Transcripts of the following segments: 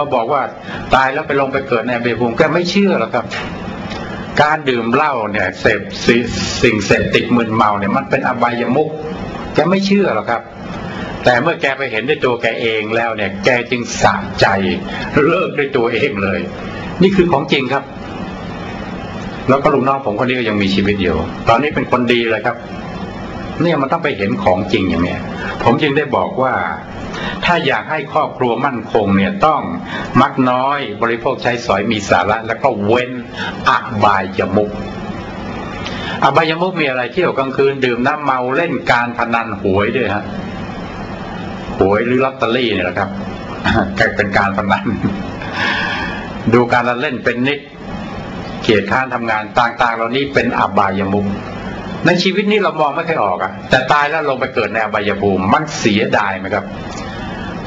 มาบอกว่าตายแล้วไปลงไปเกิดในอบภูมิแกไม่เชื่อหรอกครับ การดื่มเหล้าเนี่ยเสพสิสิ่งเสพติดมึนเมาเนี่ยมันเป็นอบายมุกแกไม่เชื่อหรอกครับ แต่เมื่อแกไปเห็นด้วยตัวแกเองแล้วเนี่ย แกจึงสะใจเลิกด้วยตัวเองเลย นี่คือของจริงครับ แล้วก็ลุงน้องผมคนนี้ก็ยังมีชีวิตอยู่ ตอนนี้เป็นคนดีเลยครับ เนี่ยมันต้องไปเห็นของจริงอย่างเนี้ยผมจึงได้บอกว่า ถ้าอยากให้ครอบครัวมั่นคงเนี่ยต้องมักน้อยบริโภคใช้สอยมีสาระ แล้วก็เว้นอบายยมุกอบายมุกมีอะไรเที่ยวกลางคืน ดื่มน้ำเมาเล่นการพนันหวยด้วยฮะหวยหรือลอตเตอรี่เนี่ยแหละครับกลายเป็นการพนัน ดูการละเล่นเป็นนิดเกียรติค้านทำงานต่างๆ เหล่านี้เป็นอบายมุก ในชีวิตนี้เรามองไม่ค่อยออกอะแต่ตายแล้วลงไปเกิดในอบายภูมิมันเสียดายไหมครับ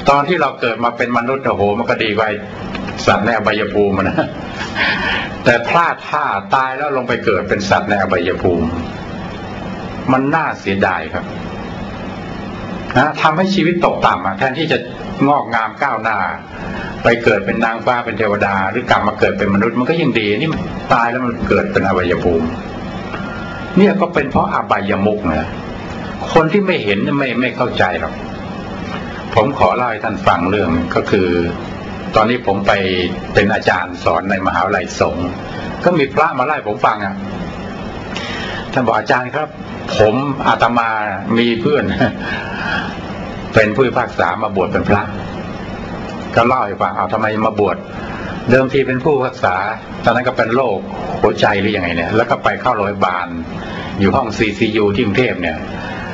ตอนที่เราเกิดมาเป็นมนุษย์โอ้โหมันก็ดีกว่าสัตว์ในอบายภูมินะแต่พลาดท่าตายแล้วลงไปเกิดเป็นสัตว์ในอบายภูมิ มันน่าเสียดายครับนะทำให้ชีวิตตกต่ำอะแทนที่จะงอกงามก้าวหน้า ไปเกิดเป็นนางฟ้าเป็นเทวดา หรือกลับมาเกิดเป็นมนุษย์มันก็ยิ่งดีนี่ตายแล้วมันเกิดเป็นอบายภูมิ เนี่ยก็เป็นเพราะอบายมุกนะคนที่ไม่เห็นไม่ไม่เข้าใจหรอกผมขอเล่าให้ท่านฟังเรื่องก็คือ ตอนนี้ผมไปเป็นอาจารย์สอนในมหาวิทยาลัยสงฆ์ก็มีพระมาไล่ผมฟังอะท่านบอกอาจารย์ครับ ผมอาตมามีเพื่อน เป็นผู้พิพากษามาบวชเป็นพระ ก็เล่าให้ฟังเอาทำไมมาบวชเดิมทีเป็นผู้พิพากษา ตอนนั้นก็เป็นโรคหัวใจหรือยังไงเนี่ย แล้วก็ไปเข้าโรงพยาบาล อยู่ห้อง CCU ที่กรุงเทพเนี่ย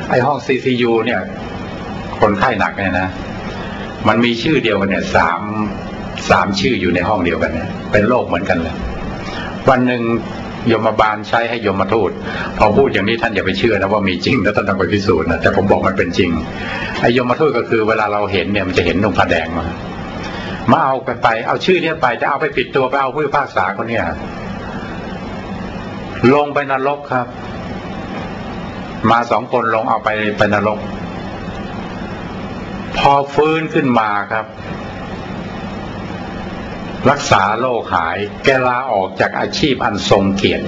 ไอห้อง CCU เนี่ย คนไข้หนักเนี่ยนะ มันมีชื่อเดียวกันเนี่ยสามสามชื่ออยู่ในห้องเดียวกันเนี่ย เป็นโรคเหมือนกันเลย วันหนึ่งยมบาลใช้ให้ยมทูตพอพูดอย่างนี้ท่านอย่าไปเชื่อนะว่ามีจริงแล้วท่านต้องไปพิสูจน์นะแต่ผมบอกมันเป็นจริงไอยมทูตก็คือเวลาเราเห็นเนี่ยมันจะเห็นนุ่งผ้าแดงมา มาเอาไปไป เอาชื่อเนี้ยไปจะเอาไปปิดตัวไปเอาผู้พิพากษาคนเนี้ยลงไปนรกครับ มาสองคนลงเอาไปไปนรก พอฟื้นขึ้นมาครับ รักษาโรคหาย แกลาออกจากอาชีพอันทรงเกียรติ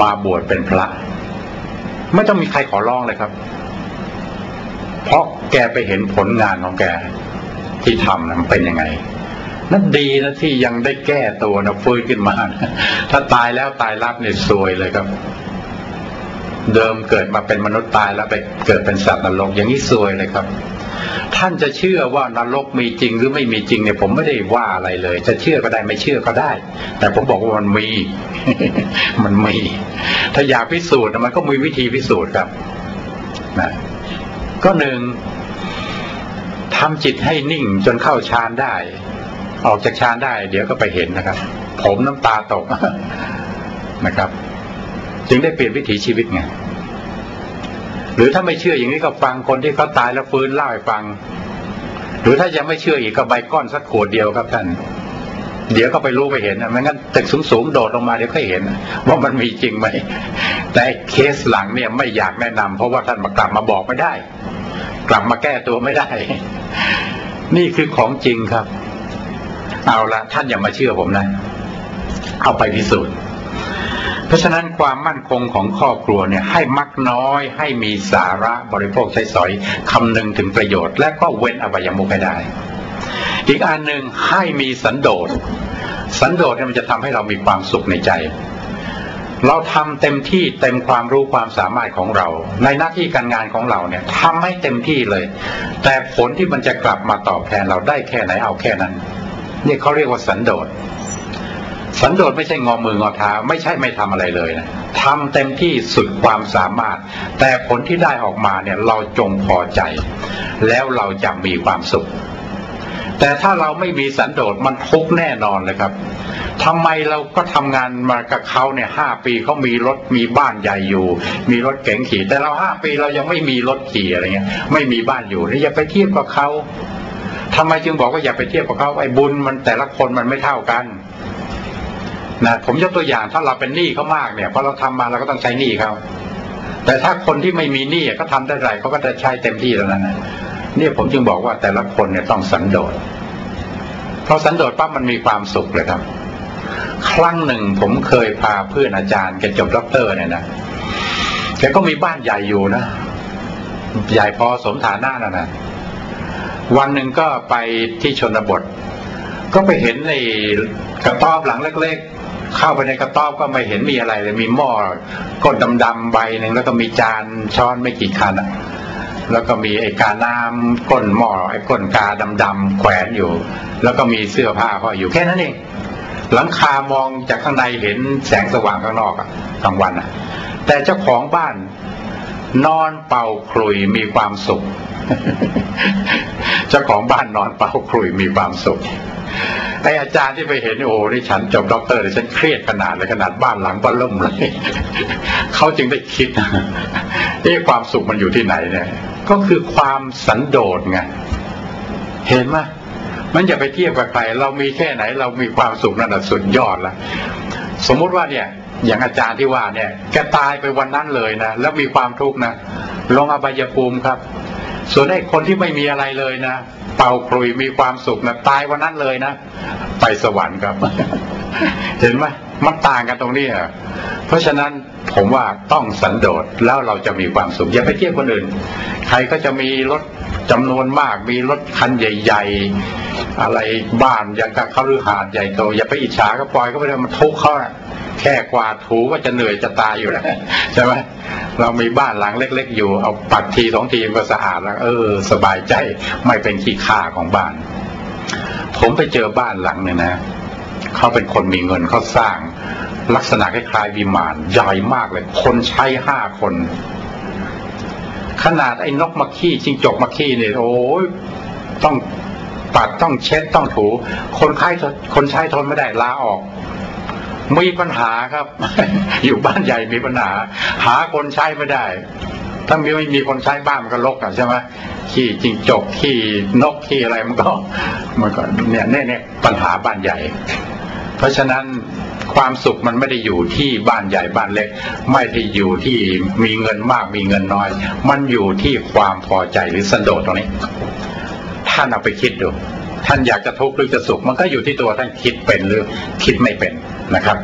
มาบวชเป็นพระ ไม่ต้องมีใครขอร้องเลยครับ เพราะแกไปเห็นผลงานของแก ที่ทำนะมันเป็นยังไง นั่นดีนะที่ยังได้แก้ตัวนะฟื้นขึ้นมา ถ้าตายแล้วตายรับเนี่ยซวยเลยครับ เดิมเกิดมาเป็นมนุษย์ตายแล้วไปเกิดเป็นสัตว์นรกอย่างนี้ซวยเลยครับ ท่านจะเชื่อว่านรกมีจริงหรือไม่มีจริงเนี่ยผมไม่ได้ว่าอะไรเลย จะเชื่อก็ได้ไม่เชื่อก็ได้ แต่ผมบอกว่ามันมี มันมี ถ้าอยากพิสูจน์มันก็มีวิธีพิสูจน์ครับ นะ ก็หนึ่งทำจิตให้นิ่งจนเข้าฌานได้ ออกจากฌานได้ เดี๋ยวก็ไปเห็นนะครับ ผมน้ำตาตกนะครับ จึงได้เปลี่ยนวิถีชีวิตไงหรือถ้าไม่เชื่ออย่างนี้ก็ฟังคนที่เขาตายแล้วฟื้นเล่าให้ฟัง หรือถ้ายังไม่เชื่ออีกก็ใบก้อนสักขวดเดียวครับท่าน เดี๋ยวก็ไปรู้ไปเห็นนะไม่งั้นตึกสูงๆโดดลงมาเดี๋ยวก็เห็น ว่ามันมีจริงไหมแต่เคสหลังเนี่ยไม่อยากแนะนำเพราะว่าท่านมากลับมาบอกไม่ได้ กลับมาแก้ตัวไม่ได้ นี่คือของจริงครับ เอาละท่านอย่ามาเชื่อผมนะ เอาไปพิสูจน์เพราะฉะนั้นความมั่นคงของครอบครัวเนี่ยให้มักน้อยให้มีสาระบริโภคใช้สอยคำนึงถึงประโยชน์ และก็เว้นอบายมุขให้ได้ อีกอันหนึ่งให้มีสันโดษ สันโดษเนี่ยมันจะทำให้เรามีความสุขในใจ เราทำเต็มที่เต็มความรู้ความสามารถของเรา ในหน้าที่การงานของเราเนี่ยทำให้เต็มที่เลย แต่ผลที่มันจะกลับมาตอบแทนเราได้แค่ไหนเอาแค่นั้นนี่เขาเรียกว่าสันโดษสันโดษไม่ใช่งอมืองอเท้าไม่ใช่ไม่ทำอะไรเลยนะทำเต็มที่สุดความสามารถ แต่ผลที่ได้ออกมาเนี่ยเราจงพอใจ แล้วเราจะมีความสุข แต่ถ้าเราไม่มีสันโดษมันทุกแน่นอนเลยครับทำไมเราก็ทำงานมากับเขาเนี่ยห้าปีเขามีรถมีบ้านใหญ่อยู่ มีรถเก๋งขี่แต่เราห้าปีเรายังไม่มีรถขี่อะไรเงี้ย ไม่มีบ้านอยู่นี่อย่าไปเทียบกับเขาทำไมจึงบอกว่าอย่าไปเทียบกับเขาไอ้บุญมันแต่ละคนมันไม่เท่ากันนะผมยกตัวอย่างถ้าเราเป็นหนี้เขามากเนี่ยพอเราทำมาเราก็ต้องใช้หนี้เขาแต่ถ้าคนที่ไม่มีหนี้ก็ทำได้ไรเขาก็จะใช้เต็มที่แล้วนะ เนี่ยผมจึงบอกว่าแต่ละคนเนี่ยต้องสันโดษเพราะสันโดษปั๊บมันมีความสุขเลยครับ ครั้งหนึ่งผมเคยพาเพื่อนอาจารย์แกจบด็อกเตอร์เนี่ยนะแกก็มีบ้านใหญ่อยู่นะ ใหญ่พอสมฐานะนะนะวันหนึ่งก็ไปที่ชนบท ก็ไปเห็นในกระต๊อบหลังเล็กๆ เข้าไปในกระต๊อบก็ไม่เห็นมีอะไรเลยมีหม้อก้นดำๆใบหนึ่งแล้วก็มีจานช้อนไม่กี่คันอะ แล้วก็มีไอ้กาน้ำก้นหม้อไอ้ก้นกาดำๆแขวนอยู่ แล้วก็มีเสื้อผ้าห้อยอยู่แค่นั้นเองหลังคามองจากข้างในเห็นแสงสว่างข้างนอกอะกลางวันอะแต่เจ้าของบ้านนอนเป่าคลุยมีความสุข เจ้าของบ้านนอนเป่าคลุยมีความสุขไออาจารย์ที่ไปเห็นโอ้โหนี่ฉันจบด็อกเตอร์เลยฉันเครียดขนาดเลยขนาดบ้านหลังก็ล่มเลยเขาจึงได้คิดเอ้ความสุขมันอยู่ที่ไหนเนี่ย ก็คือความสันโดษไงเห็นไหมมันอย่าไปเทียบกับใครเรามีแค่ไหน เรามีความสุขนั่นแหะสุดยอดละสมมุติว่าเนี่ย อย่างอาจารย์ที่ว่าเนี่ยแกตายไปวันนั้นเลยนะแล้วมีความทุกข์นะลงอบายภูมิครับ ส่วนไอ้คนที่ไม่มีอะไรเลยนะเป่าคลุยมีความสุขนะตายวันนั้นเลยนะไปสวรรค์ครับ เห็นไหม มันต่างกันตรงนี้อะเพราะฉะนั้นผมว่าต้องสันโดษแล้วเราจะมีความสุขอย่าไปเทียบคนอื่น ใครก็จะมีรถจำนวนมาก มีรถคันใหญ่ ๆ อะไรบ้านอย่างกับเขาหรือหาดใหญ่โตอย่าไปอิจฉาก็ปล่อยก็ไปเลยมันทุกข์เขาแค่กวาดถูก็จะเหนื่อยจะตายอยู่แล้วใช่ไหมเรามีบ้านหลังเล็ก ๆ อยู่เอาปัดทีสองทีก็สะอาดแล้ว เออ สบายใจไม่เป็นขี้ข้าของบ้าน ผมไปเจอบ้านหลังเนี่ยนะ เขาเป็นคนมีเงินเขาสร้าง ลักษณะคล้ายๆวิมานใหญ่มากเลย คนใช้ห้าคน ขนาดไอ้นกมาขี้จิงจกมาขี้เนี่ยโอ้ยต้องปัดต้องเช็ดต้องถู คนใช้คนใช้ทนไม่ได้ลาออกมีปัญหาครับ อยู่บ้านใหญ่มีปัญหา หาคนใช้ไม่ได้ ถ้ามีไม่มีคนใช้บ้านมันก็ลกอะใช่ไหมขี้จิงจกขี้นกขี้อะไรมันก็มันก็เนี่ยเนี่ยเนี่ยปัญหาบ้านใหญ่ เพราะฉะนั้นความสุขมันไม่ได้อยู่ที่บ้านใหญ่บ้านเล็ก ไม่ได้อยู่ที่มีเงินมากมีเงินน้อย มันอยู่ที่ความพอใจหรือสันโดษตรงนี้ ท่านเอาไปคิดดูท่านอยากจะทุกข์หรือจะสุข มันก็อยู่ที่ตัวท่านคิดเป็นหรือคิดไม่เป็นนะครับ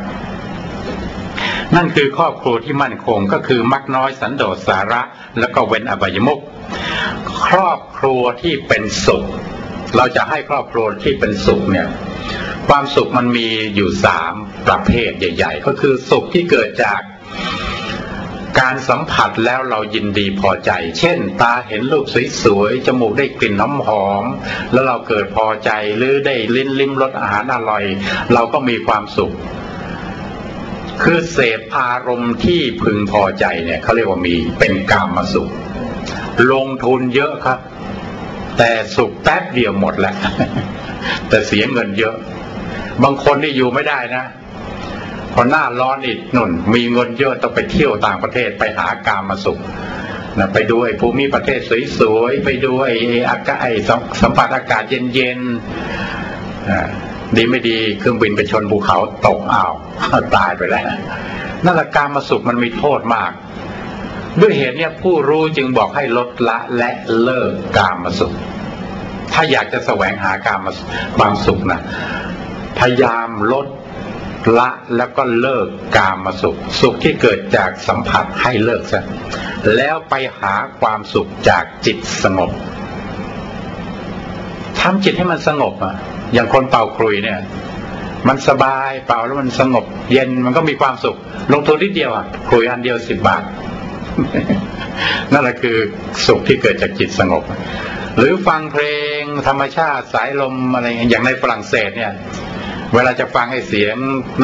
นั่นคือครอบครัวที่มั่นคงก็คือมักน้อยสันโดษสาระ แล้วก็เว้นอบายมุกครอบครัวที่เป็นสุข เราจะให้ครอบครัวที่เป็นสุขเนี่ย ความสุขมันมีอยู่สามประเภทใหญ่ ๆ ก็คือสุขที่เกิดจากการสัมผัสแล้วเรายินดีพอใจ เช่น ตาเห็นรูปสวยๆ จมูกได้กลิ่นน้ำหอม แล้วเราเกิดพอใจ หรือได้ลิ้นลิ้มรสอาหารอร่อย เราก็มีความสุข คือเสพอารมณ์ที่พึงพอใจเนี่ยเขาเรียกว่ามีเป็นกามมาสุข ลงทุนเยอะครับ แต่สุขแป๊บเดียวหมดแหละแต่เสียเงินเยอะ บางคนนี่อยู่ไม่ได้นะพอหน้าร้อนอีกนุ่น มีเงินเยอะต้องไปเที่ยวต่างประเทศไปหากามมาสุขนะไปดูไอ้ภูมิประเทศสวยๆไปดูไอ้อากาศไอ้สัมผัสอากาศเย็นๆดีไม่ดีเครื่องบินไปชนภูเขาตกอ้าวตายไปแล้วนั่นแหละการมาสุขมันมีโทษมาก ด้วยเหตุเนี้ยผู้รู้จึงบอกให้ลดละและเลิกกามมาสุข ถ้าอยากจะแสวงหาการมาบางสุขนะายามลดละแล้วก็เลิกกามมาสุข สุขที่เกิดจากสัมผัสให้เลิกซะแล้วไปหาความสุขจากจิตสงบทำจิตให้มันสงบอะ อย่างคนเป่าครุยเนี่ย มันสบายเป่าแล้วมันสงบ เย็นมันก็มีความสุข ลงทุนนิดเดียวอะครุยอันเดียวสิบบาท นั่นแหละคือสุขที่เกิดจากจิตสงบ หรือฟังเพลงธรรมชาติสายลมอะไรอย่างในฝรั่งเศสเนี่ย เวลาจะฟังไอ้เสียงน้